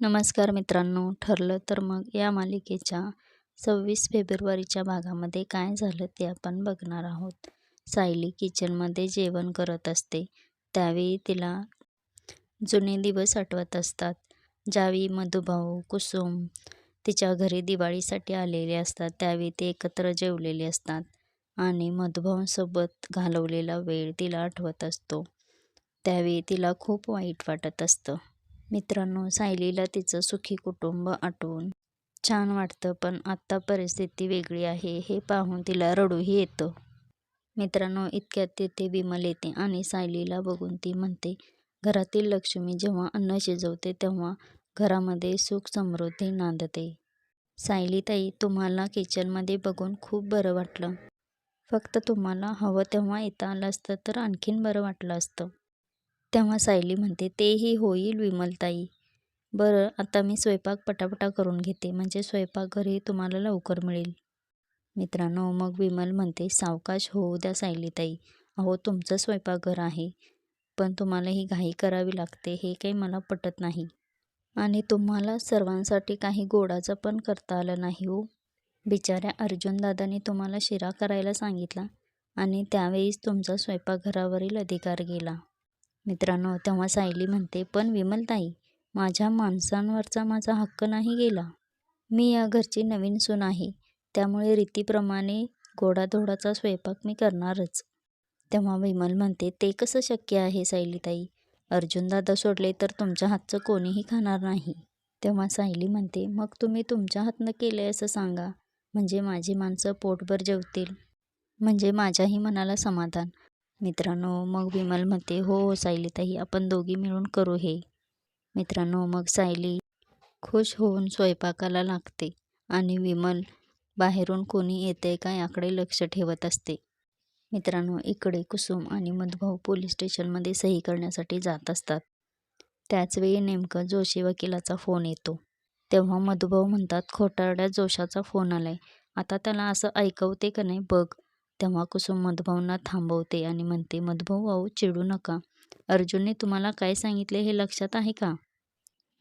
नमस्कार मित्रांनो ठरलं तर मग या मालिकेच्या सव्वीस फेब्रुवारीच्या भागामध्ये काय झालं ते आपण बघणार आहोत. सायली किचनमध्ये जेवण करत असते. त्यावेळी तिला जुने दिवस आठवत असतात. ज्यावेळी मधुभाऊ कुसुम तिच्या घरी दिवाळीसाठी आलेले असतात त्यावेळी ते एकत्र जेवलेले असतात आणि मधुभाऊंसोबत घालवलेला वेळ तिला आठवत असतो. त्यावेळी तिला खूप वाईट वाटत असतं. मित्रांनो सायलीला तिचं सुखी कुटुंब आठवून छान वाटतं पण आत्ता परिस्थिती वेगळी आहे हे पाहून तिला रडूही येतं. मित्रांनो इतक्यात तिथे विमल येते आणि सायलीला बघून ती म्हणते घरातील लक्ष्मी जेव्हा अन्न शिजवते तेव्हा घरामध्ये सुख समृद्धी नांदते. सायलीताई तुम्हाला किचनमध्ये बघून खूप बरं वाटलं. फक्त तुम्हाला हवं तेव्हा येता आलं असतं तर आणखीन बरं वाटलं असतं. तेव्हा सायली म्हणते तेही होईल विमलताई. बरं आता मी स्वयंपाक पटापटा करून घेते. म्हणजे स्वयंपाकघरही तुम्हाला लवकर मिळेल. मित्रांनो मग विमल म्हणते सावकाश होऊ द्या सायलीताई. अहो तुमचं स्वयंपाकघर आहे. पण तुम्हाला ही घाई करावी लागते. हे काही मला पटत नाही. आणि तुम्हाला सर्वांसाठी काही गोडाचं पण करता आलं नाही हो. बिचाऱ्या अर्जुनदादांनी तुम्हाला शिरा करायला सांगितला आणि त्यावेळीच तुमचा स्वयंपाकघरावरील अधिकार गेला. मित्रांनो तेव्हा सायली म्हणते पण विमलताई माझ्या माणसांवरचा माझा हक्क नाही गेला. मी या घरची नवीन सून आहे. त्यामुळे रीतीप्रमाणे गोडाधोडाचा स्वयंपाक मी करणारच. तेव्हा विमल म्हणते ते कसं शक्य आहे सायलीताई? अर्जुनदादा सोडले तर तुमच्या हातचं कोणीही खाणार नाही. तेव्हा सायली म्हणते मग तुम्ही तुमच्या हातनं केलं असं सांगा. म्हणजे माझी माणसं पोटभर जेवतील. म्हणजे माझ्याही मनाला समाधान. मित्रांनो मग विमल म्हणते हो हो सायलीताई आपण दोघी मिळून करू हे. मित्रांनो मग सायली खुश होऊन स्वयंपाकाला लागते आणि विमल बाहेरून कोणी येते का याकडे लक्ष ठेवत असते. मित्रांनो इकडे कुसुम आणि मधुभाऊ पोलीस स्टेशनमध्ये सही करण्यासाठी जात असतात. त्याचवेळी नेमकं जोशी वकिलाचा फोन येतो. तेव्हा मधुभाऊ म्हणतात खोटारड्या जोशाचा फोन आलाय. आता त्याला असं ऐकवते का नाही बघ. तेव्हा कुसुम मधुभाऊंना थांबवते आणि म्हणते मधुभाऊ भाऊ चिडू नका. अर्जुनने तुम्हाला काय सांगितले हे लक्षात आहे का?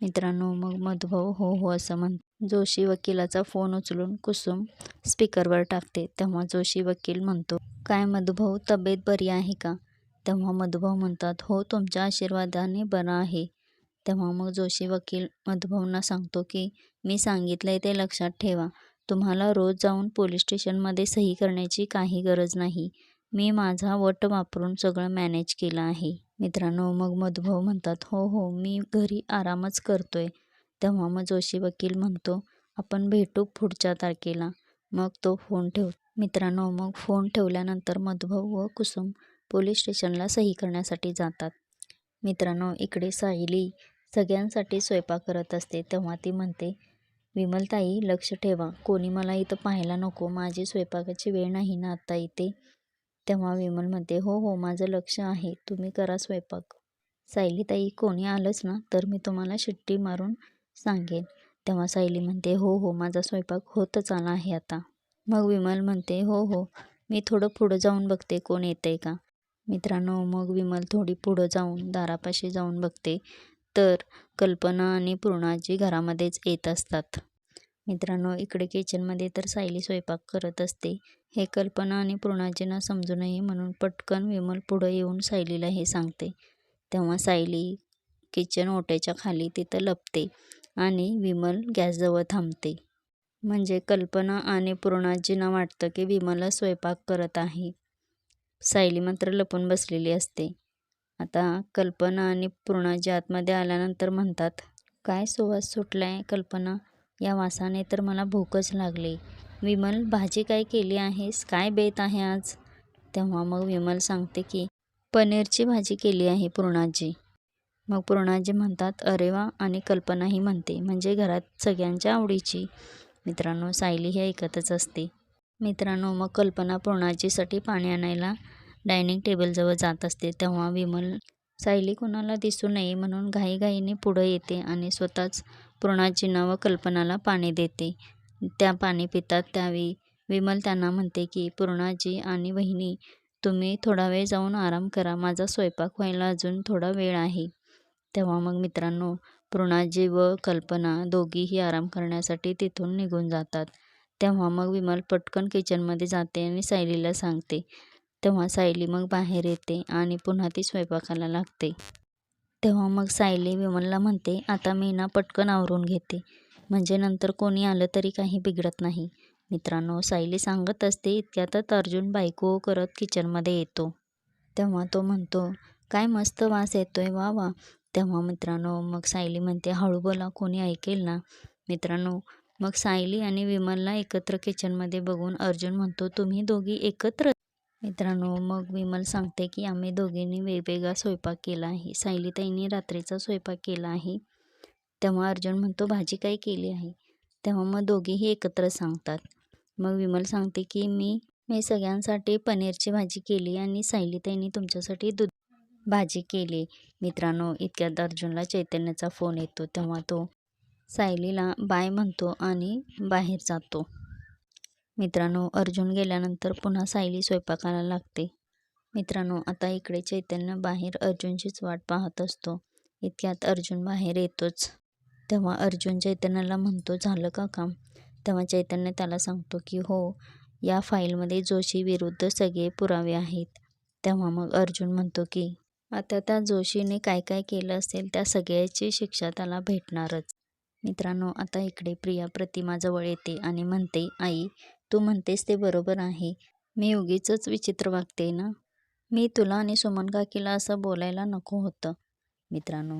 मित्रांनो मग मधुभाऊ हो हो असं म्हण जोशी वकिलाचा फोन उचलून कुसुम स्पीकरवर टाकते. तेव्हा जोशी वकील म्हणतो काय मधुभाऊ तब्येत बरी आहे का? तेव्हा मधुभाऊ म्हणतात हो तुमच्या आशीर्वादाने बरं आहे. तेव्हा मग जोशी वकील मधुभाऊंना सांगतो की मी सांगितलंय ते लक्षात ठेवा. तुम्हाला रोज जाऊन पोलीस स्टेशनमध्ये सही करण्याची काही गरज नाही. मी माझा वट वापरून सगळं मॅनेज केलं आहे. मित्रांनो मग मधुभाऊ म्हणतात हो हो मी घरी आरामच करतोय. तेव्हा मग जोशी वकील म्हणतो आपण भेटू पुढच्या तारखेला. मग तो फोन ठेव मित्रांनो मग फोन ठेवल्यानंतर मधुभाऊ व कुसुम पोलीस स्टेशनला सही करण्यासाठी जातात. मित्रांनो इकडे सायली सगळ्यांसाठी स्वयंपाक करत असते तेव्हा ती म्हणते विमलताई लक्ष ठेवा. कोणी मला इथं पाहायला नको. माझी स्वयंपाकाची वेळ नाही ना आत्ता इथे? तेव्हा विमल म्हणते हो हो माझं लक्ष आहे. तुम्ही करा स्वयंपाक. सायलीताई कोणी आलंच ना तर मी तुम्हाला शिट्टी मारून सांगेन. तेव्हा सायली म्हणते हो हो माझा स्वयंपाक होतच आला आहे आता. मग विमल म्हणते हो हो मी थोडं पुढं जाऊन बघते कोण येतंय का? मित्रांनो मग विमल थोडी पुढं जाऊन दारापाशी जाऊन बघते. तर कल्पना आणि पूर्णाजी घरामध्येच येत असतात. मित्रांनो इकडे किचनमध्ये तर सायली स्वयंपाक करत असते. हे कल्पना आणि पूर्णाजींना समजू नये म्हणून पटकन विमल पुढं येऊन सायलीला हे सांगते. तेव्हा सायली किचन ओट्याच्या खाली तिथं लपते आणि विमल गॅसजवळ थांबते. म्हणजे कल्पना आणि पूर्णाजींना वाटतं की विमलच स्वयंपाक करत आहे. सायली मात्र लपून बसलेली असते. आता कल्पना आणि पूर्णाजी आतमध्ये आल्यानंतर म्हणतात काय सुवास सुटला आहे कल्पना? या वासाने तर मला भूकच लागली. विमल भाजी काय केली आहेस? काय बेत आहे आज? तेव्हा मग विमल सांगते की पनीरची भाजी केली आहे पूर्णाजी. मग पूर्णाजी म्हणतात अरे वा आणि कल्पनाही म्हणते म्हणजे घरात सगळ्यांच्या आवडीची. मित्रांनो सायली हे ऐकतच असते. मित्रांनो मग कल्पना पूर्णाजीसाठी पाणी आणायला डायनिंग टेबलजवळ जात असते तेव्हा विमल सायली कोणाला दिसू नये म्हणून घाईघाईने पुढं येते आणि स्वतःच पूर्णाजींना व कल्पनाला पाणी देते. त्या पाणी पितात त्यावेळी विमल त्यांना म्हणते की पूर्णाजी आणि वहिनी तुम्ही थोडा वेळ जाऊन आराम करा माझा स्वयंपाक व्हायला अजून थोडा वेळ आहे. तेव्हा मग मित्रांनो पूर्णाजी व कल्पना दोघीही आराम करण्यासाठी तिथून निघून जातात. तेव्हा मग विमल पटकन किचनमध्ये जाते आणि सायलीला सांगते तेव्हा सायली मग बाहेर येते आणि पुन्हा ती स्वयंपाकाला लागते. तेव्हा मग सायली विमलला म्हणते आता मी ना पटकन आवरून घेते. म्हणजे नंतर कोणी आलं तरी काही बिघडत नाही. मित्रांनो सायली सांगत असते इतक्यातच अर्जुन बायको करत किचनमध्ये येतो. तेव्हा तो म्हणतो काय मस्त वास येतोय वा वा. तेव्हा मित्रांनो मग सायली म्हणते हळू बोला कोणी ऐकेल ना? मित्रांनो मग सायली आणि विमलला एकत्र किचनमध्ये बघून अर्जुन म्हणतो तुम्ही दोघी एकत्र मित्रांनो मग विमल सांगते की आम्ही दोघींनी वेगवेगळा स्वयंपाक केला आहे. सायलीताईंनी रात्रीचा स्वयंपाक केला आहे. तेव्हा अर्जुन म्हणतो भाजी काय केली आहे? तेव्हा मग दोघेही एकत्र सांगतात. मग विमल सांगते की मी मी सगळ्यांसाठी पनीरची भाजी केली आणि सायलीताईंनी तुमच्यासाठी दूध भाजी केली. मित्रांनो इतक्यात अर्जुनला चैतन्याचा फोन येतो. तेव्हा तो सायलीला बाय म्हणतो आणि बाहेर जातो. मित्रांनो अर्जुन गेल्यानंतर पुन्हा सायली स्वयंपाकाला लागते. मित्रांनो आता इकडे चैतन्य बाहेर अर्जुनचीच वाट पाहत असतो. इतक्यात अर्जुन बाहेर येतोच. तेव्हा अर्जुन चैतन्याला म्हणतो झालं का काम? तेव्हा चैतन्य त्याला सांगतो की हो या फाईलमध्ये जोशी विरुद्ध सगळे पुरावे आहेत. तेव्हा मग अर्जुन म्हणतो की आता त्या जोशीने काय काय केलं असेल त्या सगळ्याची शिक्षा त्याला भेटणारच. मित्रांनो आता इकडे प्रिया प्रतिमाजवळ येते आणि म्हणते आई तू म्हणतेस ते बरोबर आहे. मी उगीच विचित्र वागते ना? मी तुला आणि सुमन काकीला असं बोलायला नको होतं. मित्रांनो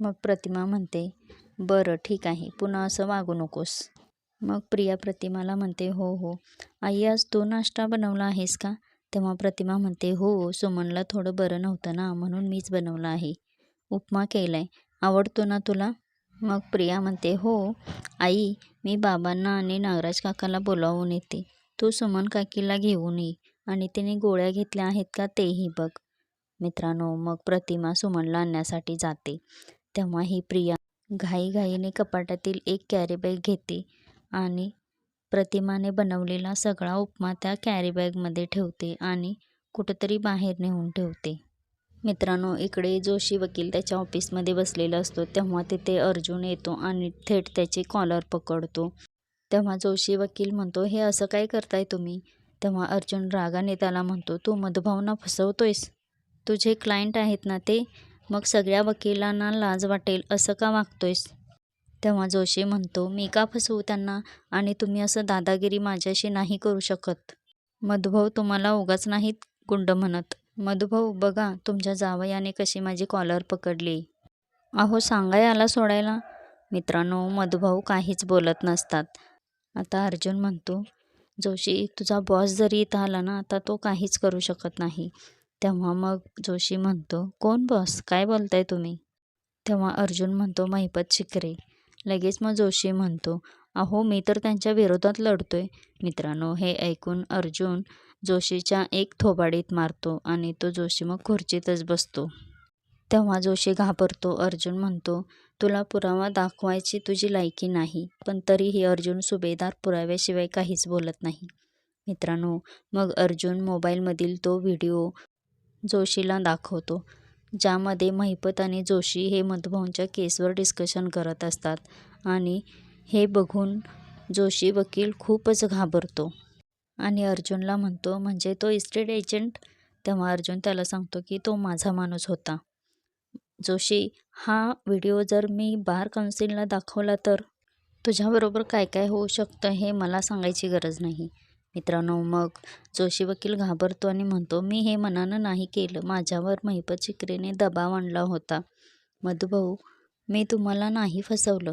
मग प्रतिमा म्हणते बरं ठीक आहे पुन्हा असं वागू नकोस. मग प्रिया प्रतिमाला म्हणते हो हो. आई आज तू नाश्ता बनवला आहेस का? तेव्हा प्रतिमा म्हणते हो सुमनला थोडं बरं नव्हतं ना म्हणून मीच बनवलं आहे. उपमा केलाय. आवडतो ना तुला? मग प्रिया म्हणते हो आई मी बाबांना आणि नागराज काकाला बोलावून येते. तू सुमन काकीला घेऊन ये आणि तिने गोळ्या घेतल्या आहेत का तेही बघ. मित्रांनो मग प्रतिमा सुमनला आणण्यासाठी जाते. तेव्हा ही प्रिया घाईघाईने कपाटातील एक कॅरीबॅग घेते आणि प्रतिमाने बनवलेला सगळा उपमा त्या कॅरीबॅगमध्ये ठेवते आणि कुठंतरी बाहेर नेऊन ठेवते. मित्रांनो इकडे जोशी वकील त्याच्या ऑफिसमध्ये बसलेला असतो. तेव्हा तिथे अर्जुन येतो आणि थेट त्याची कॉलर पकडतो. तेव्हा जोशी वकील म्हणतो हे असं काय करताय तुम्ही? तेव्हा अर्जुन रागाने त्याला म्हणतो तू मधुभावना फसवतोयस. तुझे क्लायंट आहेत ना ते? मग सगळ्या वकिलांना लाज वाटेल असं का वागतोयस? तेव्हा जोशी म्हणतो मी का फसवू त्यांना? आणि तुम्ही असं दादागिरी माझ्याशी नाही करू शकत. मधुभाऊ तुम्हाला उगाच नाहीत गुंड म्हणत. मधुभाऊ बघा तुमच्या जावयाने कशी माझी कॉलर पकडली. अहो सांगा आला सोडायला. मित्रांनो मधुभाऊ काहीच बोलत नसतात. आता अर्जुन म्हणतो जोशी तुझा बॉस जरी इथं आला ना आता तो काहीच करू शकत नाही. तेव्हा मग जोशी म्हणतो कोण बॉस काय बोलताय तुम्ही? तेव्हा अर्जुन म्हणतो महिपत शिकरे. लगेच मग जोशी म्हणतो अहो मी तर त्यांच्या विरोधात लढतोय. मित्रांनो हे ऐकून अर्जुन जोशीच्या एक थोबाडीत मारतो आणि तो जोशी मग खुर्चीतच बसतो. तेव्हा जोशी घाबरतो. अर्जुन म्हणतो तुला पुरावा दाखवायची तुझी लायकी नाही पण तरीही अर्जुन सुभेदार पुराव्याशिवाय काहीच बोलत नाही. मित्रांनो मग अर्जुन मोबाईलमधील तो व्हिडिओ जोशीला दाखवतो ज्यामध्ये महिपत आणि जोशी हे मधुभाऊंच्या केसवर डिस्कशन करत असतात आणि हे बघून जोशी वकील खूपच घाबरतो. आणि अर्जुनला म्हणतो म्हणजे तो इस्टेट एजंट तेव्हा अर्जुन त्याला सांगतो की तो माझा माणूस होता. जोशी हा व्हिडिओ जर मी बार काउन्सिलला दाखवला तर? तुझ्याबरोबर काय काय होऊ शकतं हे मला सांगायची गरज नाही. मित्रांनो मग जोशी वकील घाबरतो आणि म्हणतो मी हे मनानं नाही केलं. माझ्यावर महिपत चिकरेने दबाव आणला होता. मधुभाऊ मी तुम्हाला नाही फसवलं.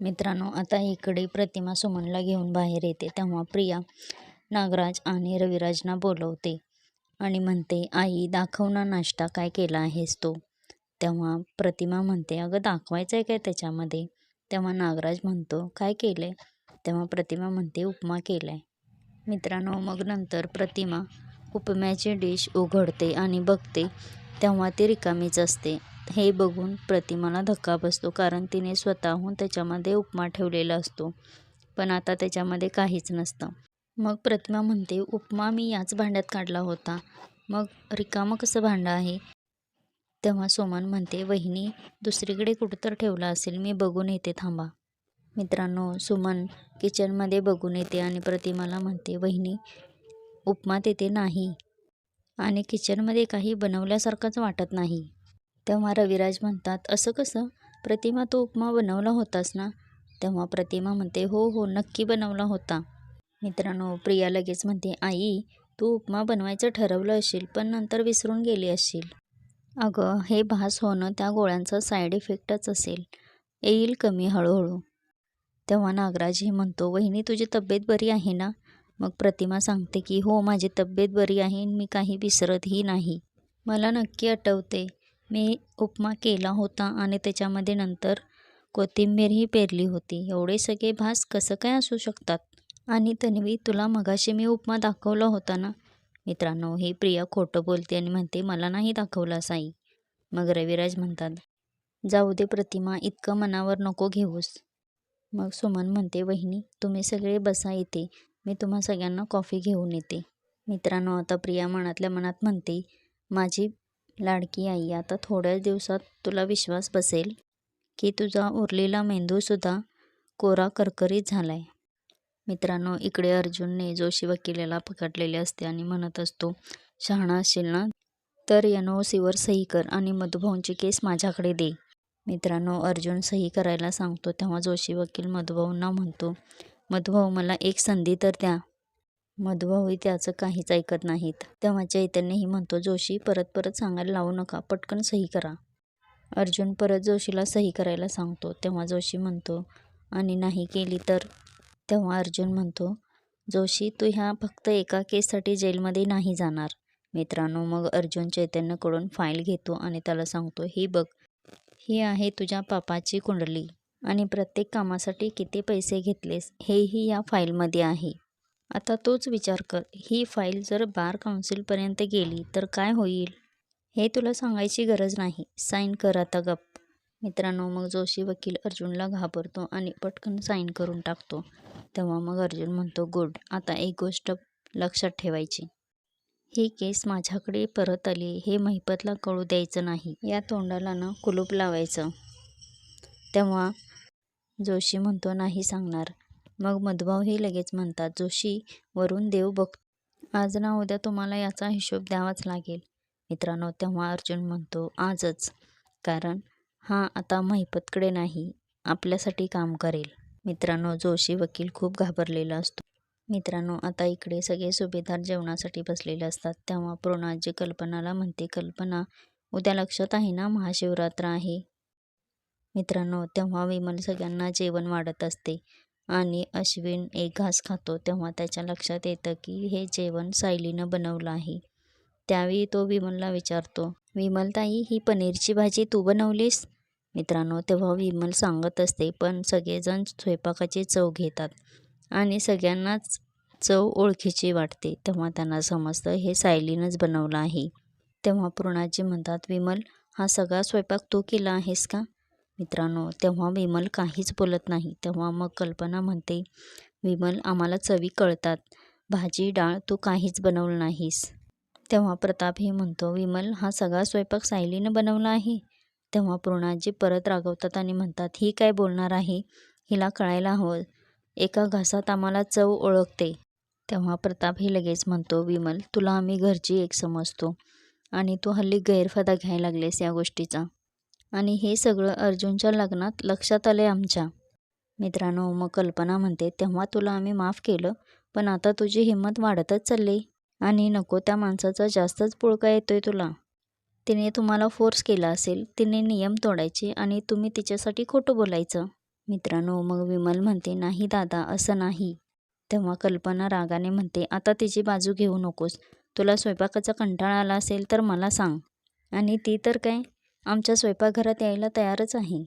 मित्रांनो आता इकडे प्रतिमा सुमनला घेऊन बाहेर येते. तेव्हा प्रिया नागराज आणि रविराजना बोलवते आणि म्हणते आई दाखव ना नाश्ता काय केला आहेस तो? तेव्हा प्रतिमा म्हणते अगं दाखवायचं आहे काय त्याच्यामध्ये? तेव्हा नागराज म्हणतो काय केलं आहे तेव्हा प्रतिमा म्हणते उपमा केला आहे मित्रांनो मग नंतर प्रतिमा उपम्याची डिश उघडते आणि बघते तेव्हा ती रिकामीच असते. हे बघून प्रतिमाला धक्का बसतो कारण तिने स्वतःहून त्याच्यामध्ये उपमा ठेवलेला असतो. पण आता त्याच्यामध्ये काहीच नसतं. मग प्रतिमा म्हणते उपमा मी याच भांड्यात काढला होता. मग रिकामं कसं भांडं आहे? तेव्हा सुमन म्हणते वहिनी दुसरीकडे कुठं ठेवला असेल मी बघून येते थांबा. मित्रांनो सुमन किचनमध्ये बघून येते आणि प्रतिमाला म्हणते वहिनी उपमा तेथे नाही. आणि किचनमध्ये काही बनवल्यासारखंच वाटत नाही. तेव्हा रविराज म्हणतात असं कसं? प्रतिमा तो उपमा बनवला होतास ना? तेव्हा प्रतिमा म्हणते हो हो नक्की बनवला होता. मित्रांनो प्रिया लगेच म्हणते आई तू उपमा बनवायचं ठरवलं असेल पण नंतर विसरून गेली असशील अगं हे भास होणं त्या गोळ्यांचा साईड इफेक्टच असेल. येईल कमी हळूहळू. तेव्हा नागराजही म्हणतो वहिनी तुझी तब्येत बरी आहे ना? मग प्रतिमा सांगते की हो माझी तब्येत बरी आहे मी काही विसरतही नाही. मला नक्की आठवते. मी उपमा केला होता आणि त्याच्यामध्ये नंतर कोथिंबीरही पेरली होती. एवढे सगळे भास कसं काय असू शकतात? आणि तन्वी तुला मगाशी मी उपमा दाखवला होता ना? मित्रांनो ही प्रिया खोटं बोलते आणि म्हणते मला नाही दाखवला साई. मग रविराज म्हणतात जाऊ दे प्रतिमा इतकं मनावर नको घेऊस. मग सुमन म्हणते वहिनी तुम्ही सगळे बसा येते मी तुम्हा सगळ्यांना कॉफी घेऊन येते. मित्रांनो आता प्रिया मनातल्या मनात म्हणते माझी लाडकी आई आता थोड्याच दिवसात तुला विश्वास बसेल की तुझा उरलेला मेंदूसुद्धा कोरा करकरीत झाला आहे मित्रांनो इकडे अर्जुनने जोशी वकिलाला पकडलेले असते आणि म्हणत असतो शहाणा असेल ना तर एन ओ सीवर सही कर आणि मधुभाऊंची केस माझ्याकडे दे. मित्रांनो अर्जुन सही करायला सांगतो तेव्हा जोशी वकील मधुभाऊंना म्हणतो मधुभाऊ मला एक संधी तर द्या. मधुभाऊही त्याचं काहीच ऐकत नाहीत. तेव्हा चैतन्यही म्हणतो जोशी परत परत सांगायला लावू नका. पटकन सही करा. अर्जुन परत जोशीला सही करायला सांगतो. तेव्हा जोशी म्हणतो आणि नाही केली तर? तेव्हा अर्जुन म्हणतो जोशी तू ह्या फक्त एका केससाठी जेलमध्ये नाही जाणार. मित्रांनो मग अर्जुन चैतन्यकडून फाईल घेतो आणि त्याला सांगतो ही बघ ही आहे तुझ्या पापाची कुंडली. आणि प्रत्येक कामासाठी किती पैसे घेतलेस हेही या फाईलमध्ये आहे. आता तोच विचार कर ही फाईल जर बार काउन्सिलपर्यंत गेली तर काय होईल? हे तुला सांगायची गरज नाही. साईन कर आता गप. मित्रांनो मग जोशी वकील अर्जुनला घाबरतो आणि पटकन साईन करून टाकतो. तेव्हा मग अर्जुन म्हणतो गुड आता एक गोष्ट लक्षात ठेवायची. ही केस माझ्याकडे परत आली हे महिपतला कळू द्यायचं नाही. या तोंडाला ना कुलूप लावायचं. तेव्हा जोशी म्हणतो नाही सांगणार. मग मधुभाऊही लगेच म्हणतात जोशी वरून देव बघ. आज ना उद्या तुम्हाला याचा हिशोब द्यावाच लागेल. मित्रांनो तेव्हा अर्जुन म्हणतो आजच. कारण हा आता महिपतकडे नाही आपल्यासाठी काम करेल. मित्रांनो जोशी वकील खूप घाबरलेला असतो. मित्रांनो आता इकडे सगळे सुभेदार जेवणासाठी बसलेले असतात. तेव्हा प्रोणाजी कल्पनाला म्हणते कल्पना उद्या लक्षात आहे ना महाशिवरात्र आहे. मित्रांनो तेव्हा विमल सगळ्यांना जेवण वाढत असते आणि अश्विन एक घास खातो. तेव्हा त्याच्या लक्षात येतं की हे जेवण सायलीनं बनवलं आहे. त्यावेळी तो विमलला विचारतो विमलताई ही पनीरची भाजी तू बनवलीस? मित्रांनो तेव्हा विमल सांगत असते पण सगळेजण स्वयंपाकाची चव घेतात आणि सगळ्यांनाच चव ओळखीची वाटते. तेव्हा त्यांना समजतं हे सायलीनंच बनवलं आहे. तेव्हा पूर्णाजी म्हणतात विमल हा सगळा स्वयंपाक तू केला आहेस का? मित्रांनो तेव्हा विमल काहीच बोलत नाही. तेव्हा मग कल्पना म्हणते विमल आम्हाला चवी कळतात. भाजी डाळ तू काहीच बनवलं नाहीस. तेव्हा प्रतापही म्हणतो विमल हा सगळा स्वयंपाक सायलीनं बनवला आहे? तेव्हा पूर्णाजी परत रागवतात आणि म्हणतात ही काय बोलणार आहे? हिला कळायला हवं. एका घासात आम्हाला चव ओळखते. तेव्हा प्रताप हे लगेच म्हणतो विमल तुला आम्ही घरची एक समजतो आणि तू हल्ली गैरफायदा घ्यायला लागलेस या गोष्टीचा. आणि हे सगळं अर्जुनच्या लग्नात लक्षात आले आमच्या. मित्रांनो मग कल्पना म्हणते तेव्हा तुला आम्ही माफ केलं पण आता तुझी हिंमत वाढतच चालली आणि नको त्या माणसाचा जास्तच पुळका येतोय तुला. तिने तुम्हाला फोर्स केला असेल तिने नियम तोडायचे आणि तुम्ही तिच्यासाठी खोटं बोलायचं. मित्रांनो मग विमल म्हणते नाही दादा असं नाही. तेव्हा कल्पना रागाने म्हणते आता तिची बाजू घेऊ नकोस. तुला स्वयंपाकाचा कंटाळा आला असेल तर मला सांग. आणि ती तर काय? आमच्या स्वयंपाकघरात यायला तयारच आहे.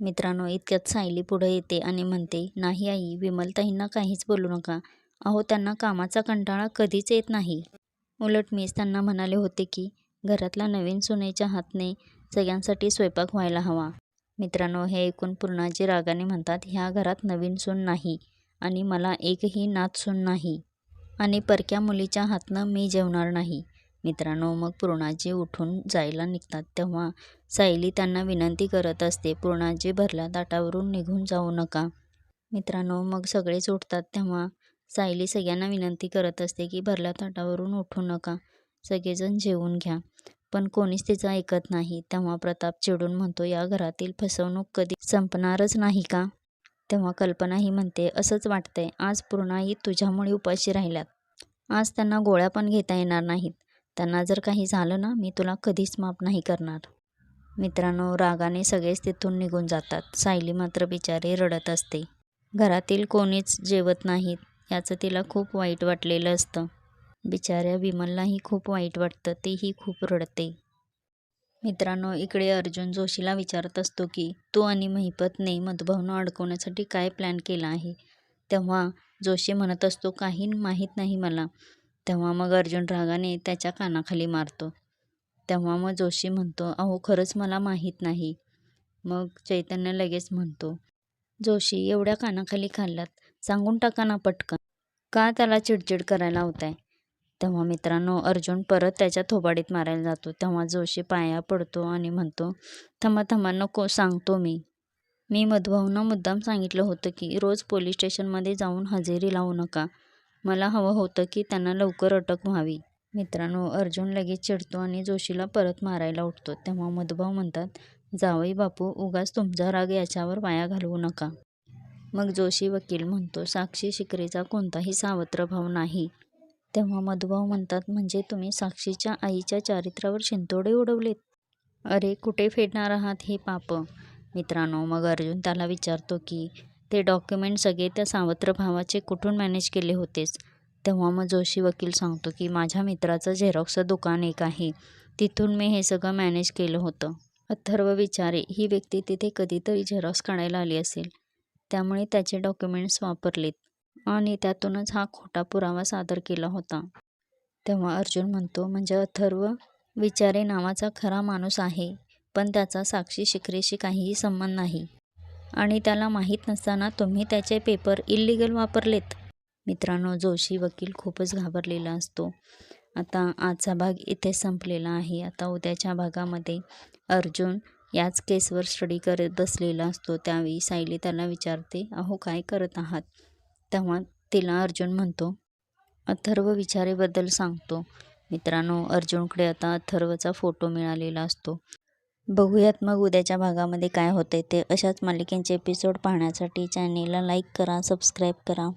मित्रांनो इतक्यात सायली पुढे येते आणि म्हणते नाही आई विमलताईंना काहीच बोलू नका. अहो त्यांना कामाचा कंटाळा कधीच येत नाही. उलट मीच त्यांना म्हणाले होते की घरातला नवीन सुनेच्या हातने सगळ्यांसाठी स्वयंपाक व्हायला हवा. मित्रांनो हे ऐकून पूर्णाजी रागाने म्हणतात ह्या घरात नवीन सून नाही आणि मला एकही नात सून नाही आणि परक्या मुलीच्या हातनं मी जेवणार नाही. मित्रांनो मग पूर्णाजी उठून जायला निघतात तेव्हा सायली त्यांना विनंती करत असते पूर्णाजी भरल्या ताटावरून निघून जाऊ नका. मित्रांनो मग सगळेच उठतात तेव्हा सायली सगळ्यांना विनंती करत असते की भरल्या ताटावरून उठू नका सगळेजण जेवून घ्या. पण कोणीच तिचं ऐकत नाही. तेव्हा प्रताप चिडून म्हणतो या घरातील फसवणूक कधी संपणारच नाही का? तेव्हा कल्पनाही म्हणते असंच वाटतंय. आज पूर्णाही तुझ्यामुळे उपाशी राहिल्यात. आज त्यांना गोळ्या पण घेता येणार नाहीत. त्यांना जर काही झालं ना मी तुला कधीच माफ नाही करणार. मित्रांनो रागाने सगळेच तिथून निघून जातात. सायली मात्र बिचारी रडत असते. घरातील कोणीच जेवत नाहीत याचं तिला खूप वाईट वाटलेलं असतं. बिचाऱ्या विमललाही खूप वाईट वाटतं तेही खूप रडते. मित्रांनो इकडे अर्जुन जोशीला विचारत असतो की तू आणि महिपतने मधुभावनं अडकवण्यासाठी काय प्लॅन केला आहे? तेव्हा जोशी म्हणत असतो काही माहीत नाही मला. तेव्हा मग अर्जुन रागाने त्याच्या कानाखाली मारतो. तेव्हा मग जोशी म्हणतो अहो खरंच मला माहीत नाही. मग चैतन्य लगेच म्हणतो जोशी एवढ्या कानाखाली खाल्लात. सांगून टाका ना पटकन. का त्याला चिडचिड करायला होताय तेव्हा मित्रांनो अर्जुन परत त्याच्या थोबाडीत मारायला जातो. तेव्हा जोशी पाया पडतो आणि म्हणतो थांबा थांबा नको सांगतो मी. मी मधुभाऊंना मुद्दाम सांगितलं होतं की रोज पोलीस स्टेशनमध्ये जाऊन हजेरी लावू नका. मला हवं होतं की त्यांना लवकर अटक व्हावी. मित्रांनो अर्जुन लगेच चिडतो आणि जोशीला परत मारायला उठतो. तेव्हा मधुभाऊ म्हणतात जावई बापू उगाच तुमचा राग याच्यावर वाया घालवू नका. मग जोशी वकील म्हणतो साक्षी शिकरेचा कोणताही सावत्र भाव नाही. तेव्हा मधुभाऊ म्हणतात म्हणजे तुम्ही साक्षीच्या आईच्या चारित्र्यावर शिंतोडे उडवलेत? अरे कुठे फेडणार आहात हे पाप? मित्रांनो मग अर्जुन त्याला विचारतो की ते डॉक्युमेंट सगळे त्या सावत्र भावाचे कुठून मॅनेज केले होतेस तेव्हा मग जोशी वकील सांगतो की माझ्या मित्राचं झेरॉक्सचं दुकान एक आहे. तिथून मी हे सगळं मॅनेज केलं होतं. अथर्व विचारे ही व्यक्ती तिथे कधीतरी झेरॉक्स काढायला आली असेल. त्यामुळे त्याचे डॉक्युमेंट्स वापरलेत. आणि त्यातूनच हा खोटा पुरावा सादर केला होता. तेव्हा अर्जुन म्हणतो म्हणजे अथर्व विचारे नावाचा खरा माणूस आहे पण त्याचा साक्षी शिखरेशी काहीही संबंध नाही. आणि त्याला माहीत नसताना तुम्ही त्याचे पेपर इल्लिगल वापरलेत. मित्रांनो जोशी वकील खूपच घाबरलेला असतो. आता आजचा भाग इथे संपलेला आहे. आता उद्याच्या भागामध्ये अर्जुन याच केसवर स्टडी करत बसलेला असतो. त्यावेळी सायली त्याला विचारते अहो काय करत आहात? तेव्हा तिला अर्जुन म्हणतो अथर्व विचारेबद्दल सांगतो. मित्रांनो अर्जुनकडे आता अथर्वचा फोटो मिळालेला असतो. बघूयात मग उद्याच्या भागामध्ये काय होते ते. अशाच मालिकेंचे एपिसोड पाहण्यासाठी चॅनेलला लाईक करा सबस्क्राईब करा.